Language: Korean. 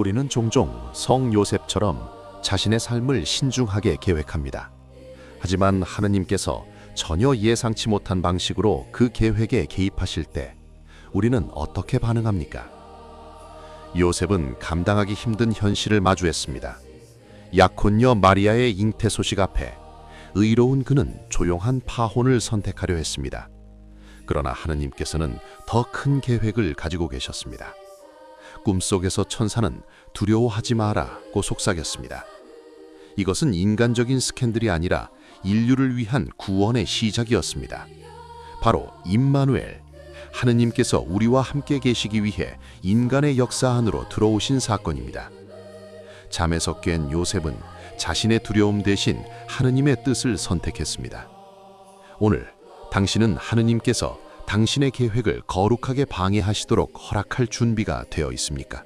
우리는 종종 성 요셉처럼 자신의 삶을 신중하게 계획합니다. 하지만 하느님께서 전혀 예상치 못한 방식으로 그 계획에 개입하실 때 우리는 어떻게 반응합니까? 요셉은 감당하기 힘든 현실을 마주했습니다. 약혼녀 마리아의 잉태 소식 앞에 의로운 그는 조용한 파혼을 선택하려 했습니다. 그러나 하느님께서는 더 큰 계획을 가지고 계셨습니다. 꿈속에서 천사는 두려워하지 마라고 속삭였습니다. 이것은 인간적인 스캔들이 아니라 인류를 위한 구원의 시작이었습니다. 바로 임마누엘, 하느님께서 우리와 함께 계시기 위해 인간의 역사 안으로 들어오신 사건입니다. 잠에서 깬 요셉은 자신의 두려움 대신 하느님의 뜻을 선택했습니다. 오늘 당신은 하느님께서 당신의 계획을 거룩하게 방해하시도록 허락할 준비가 되어 있습니까?